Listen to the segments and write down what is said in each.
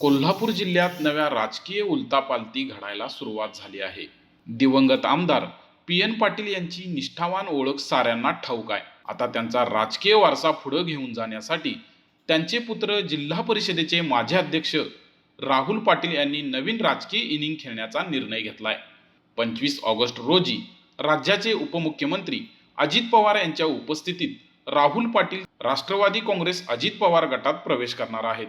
कोल्हापूर जिल्ह्यात नव्या राजकीय उलतापालती घडायला सुरुवात झाली आहे. दिवंगत आमदार पी एन पाटील यांची निष्ठावान ओळख साऱ्यांना ठाऊक आहे. आता त्यांचा राजकीय वारसा पुढे घेऊन जाण्यासाठी त्यांचे पुत्र जिल्हा परिषदेचे माजी अध्यक्ष राहुल पाटील यांनी नवीन राजकीय इनिंग खेळण्याचा निर्णय घेतलाय. पंचवीस ऑगस्ट रोजी राज्याचे उपमुख्यमंत्री अजित पवार यांच्या उपस्थितीत राहुल पाटील राष्ट्रवादी काँग्रेस अजित पवार गटात प्रवेश करणार आहेत.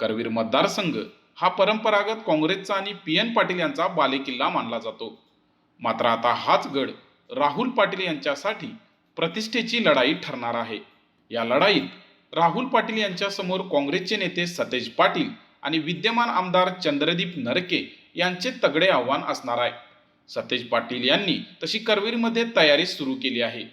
करवीर मतदारसंघ हा परंपरागत काँग्रेसचा आणि पी एन पाटील यांचा बालेकिल्ला मानला जातो. मात्र आता हाच गड राहुल पाटील यांच्यासाठी प्रतिष्ठेची लढाई ठरणार आहे. या लढाईत राहुल पाटील यांच्यासमोर काँग्रेसचे नेते सतेज पाटील आणि विद्यमान आमदार चंद्रदीप नरके यांचे तगडे आव्हान असणार आहे. सतेज पाटील यांनी तशी करवीरमध्ये तयारी सुरू केली आहे.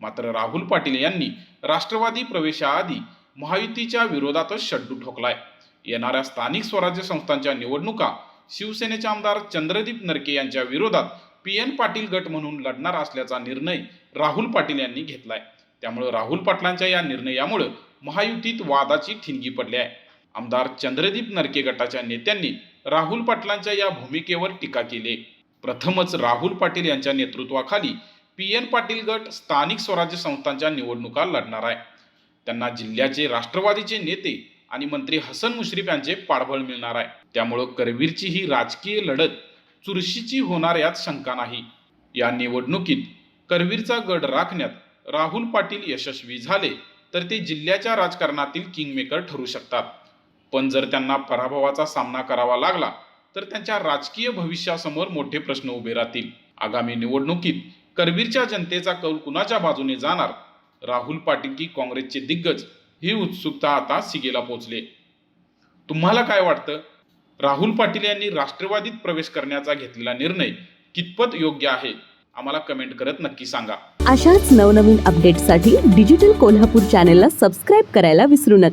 मात्र राहुल पाटील यांनी राष्ट्रवादी प्रवेशाआधी महायुतीच्या विरोधातच शड्डू ठोकलाय. येणाऱ्या स्थानिक स्वराज्य संस्थांच्या निवडणुका शिवसेनेचे आमदार चंद्रदीप नरके यांच्या विरोधात पी एन पाटील गट म्हणून लढणार असल्याचा निर्णय राहुल पाटील यांनी घेतलाय. त्यामुळे राहुल पाटलांच्या या निर्णयामुळे महायुतीत वादाची ठिणगी पडली आहे. आमदार चंद्रदीप नरके गटाच्या नेत्यांनी राहुल पाटलांच्या या भूमिकेवर टीका केली प्रथमच राहुल पाटील यांच्या नेतृत्वाखाली पी एन पाटील गट स्थानिक स्वराज्य संस्थांच्या निवडणुका लढणार आहे. त्यांना जिल्ह्याचे राष्ट्रवादीचे नेते आणि मंत्री हसन मुश्रीफ यांचे पाठबळ मिळणार आहे. त्यामुळं करवीरची ही राजकीय लढत चुरशीची होणार यात शंका नाही. या निवडणुकीत करवीरचा गड राखण्यात राहुल पाटील यशस्वी झाले तर ते जिल्ह्याच्या राजकारणातील किंगमेकर ठरू शकतात. पण जर त्यांना पराभवाचा सामना करावा लागला तर त्यांच्या राजकीय भविष्यासमोर मोठे प्रश्न उभे राहतील. आगामी निवडणुकीत करवीरच्या जनतेचा कौल कुणाच्या बाजूने जाणार? राहुल पाटील की काँग्रेसचे दिग्गज ही उत्सुकता आता सिगेला पोहोचले तुम्हाला काय वाटतं? राहुल पाटील यांनी राष्ट्रवादीत प्रवेश करण्याचा घेतलेला निर्णय कितपत योग्य आहे? आम्हाला कमेंट करत नक्की सांगा. अशाच नवनवीन अपडेट्ससाठी डिजिटल कोल्हापूर चॅनेलला सबस्क्राईब करायला विसरू नका.